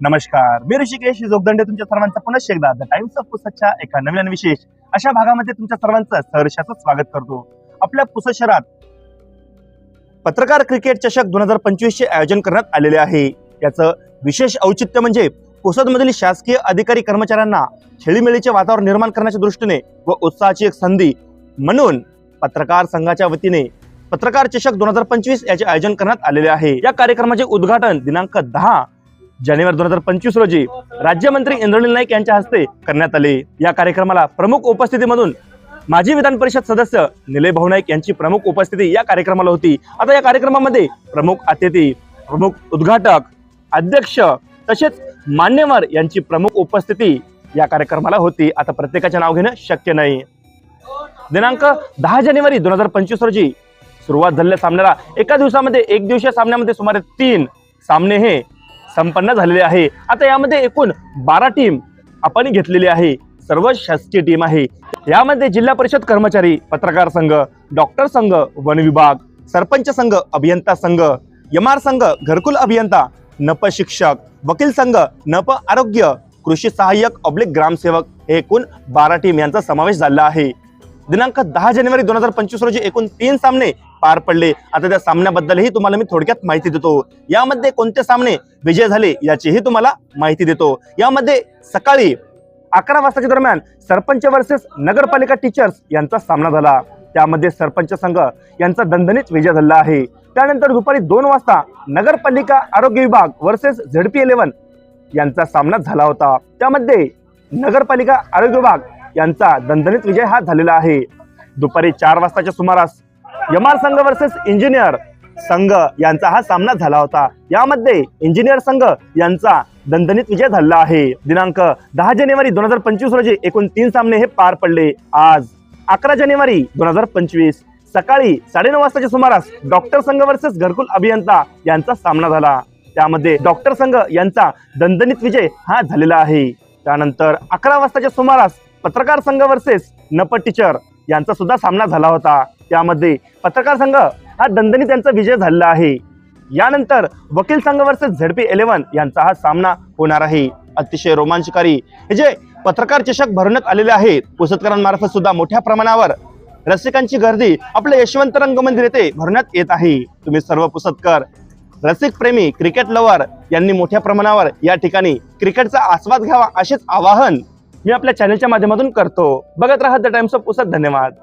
नमस्कार. मी ऋषिकेश जोगदंडे तुमच्या सर्वांचं पुन्हा एकदा द टाइम्स ऑफ पुसदच्या एका नवीन विशेष अशा भागामध्ये तुमच्या सर्वांचं सहर्षाचं स्वागत करतो. आपल्या पुसद शहरात पत्रकार क्रिकेट चषक दोन हजार पंचवीस चे आयोजन करण्यात आलेले आहे. याचं विशेष औचित्य म्हणजे पुसदमधील शासकीय अधिकारी कर्मचाऱ्यांना खेळीमेळीचे वातावरण निर्माण करण्याच्या दृष्टीने व उत्साहाची एक संधी म्हणून पत्रकार संघाच्या वतीने पत्रकार चषक दोन हजार पंचवीस याचे आयोजन करण्यात आलेले आहे. या कार्यक्रमाचे उद्घाटन दिनांक दहा जानेवारी दोन हजार पंचवीस रोजी राज्यमंत्री इंद्रनील नाईक यांच्या हस्ते करण्यात आले. या कार्यक्रमाला प्रमुख उपस्थितीमधून माजी विधान परिषद सदस्य निलय भाऊ नाईक यांची प्रमुख उपस्थिती या कार्यक्रमाला होती. आता या कार्यक्रमामध्ये प्रमुख अतिथी प्रमुख उद्घाटक अध्यक्ष तसेच मान्यवर यांची प्रमुख उपस्थिती या कार्यक्रमाला होती. आता प्रत्येकाचे नाव घेणं शक्य नाही. दिनांक दहा जानेवारी दोन हजार पंचवीस रोजी सुरुवात झालेल्या सामन्याला एका दिवसामध्ये एक दिवसीय सामन्यामध्ये सुमारे तीन सामने हे संपन्न झालेले आहे. आता यामध्ये एकूण बारा टीम आपण घेतलेली आहे. सर्व शासकीय टीम आहे. यामध्ये जिल्हा परिषद कर्मचारी पत्रकार संघ डॉक्टर संघ वन विभाग सरपंच संघ अभियंता संघ यमार संघ घरकुल अभियंता नप शिक्षक वकील संघ नप आरोग्य कृषी सहाय्यक ऑब्लिक ग्रामसेवक हे एकूण बारा टीम यांचा समावेश झाला आहे. दिनांक दहा जानेवारी दोन हजार पंचवीस रोजी एकूण तीन सामने पार पडले. आता त्या सामन्याबद्दलही तुम्हाला मी थोडक्यात माहिती देतो. यामध्ये कोणते सामने विजय झाले याचीही तुम्हाला माहिती देतो. यामध्ये सकाळी अकरा वाजताच्या दरम्यान सरपंच वर्सेस नगरपालिका टीचर्स यांचा सामना झाला. त्यामध्ये सरपंच संघ यांचा दणदणीत विजय झाला आहे. त्यानंतर दुपारी दोन वाजता नगरपालिका आरोग्य विभाग वर्सेस झेडपी इलेव्हन यांचा सामना झाला होता. त्यामध्ये नगरपालिका आरोग्य विभाग यांचा दणदणीत विजय हा झालेला आहे. दुपारी चार वाजताच्या सुमारास यमार संघ वर्सेस इंजिनियर संघ यांचा हा सामना झाला होता. यामध्ये इंजिनियर संघ यांचा दणदणीत विजय झाला आहे. दिनांक दहा जानेवारी दोन हजार पंचवीस रोजी एकूण तीन सामने हे पार पडले. आज अकरा जानेवारी दोन हजार पंचवीस सकाळी साडेनऊ वाजताच्या सुमारास डॉक्टर संघ वर्सेस घरकुल अभियंता यांचा सामना झाला. त्यामध्ये डॉक्टर संघ यांचा दणदणीत विजय हा झालेला आहे. त्यानंतर अकरा वाजताच्या सुमारास पत्रकार संघ वर्सेस नप टीचर यांचा सुद्धा सामना झाला होता. त्यामध्ये पत्रकार संघ हा दणदणीत त्यांचा विजय झालेला आहे. यानंतर वकील संघ वर्सेस झेडपी इलेव्हन यांचा हा सामना होणार आहे. अतिशय रोमांचकारी. हे जे पत्रकार चषक भरवण्यात आलेले आहेत पुसतकरांमार्फत सुद्धा मोठ्या प्रमाणावर रसिकांची गर्दी आपल्या यशवंत रंगमंदिर येथे भरण्यात येत आहे. तुम्ही सर्व पुसतकर रसिक प्रेमी क्रिकेट लवर यांनी मोठ्या प्रमाणावर या ठिकाणी क्रिकेटचा आस्वाद घ्यावा असेच आवाहन मी आपल्या चॅनलच्या माध्यमातून करतो. बघत राहा द टाइम्स ऑफ पुसद धन्यवाद.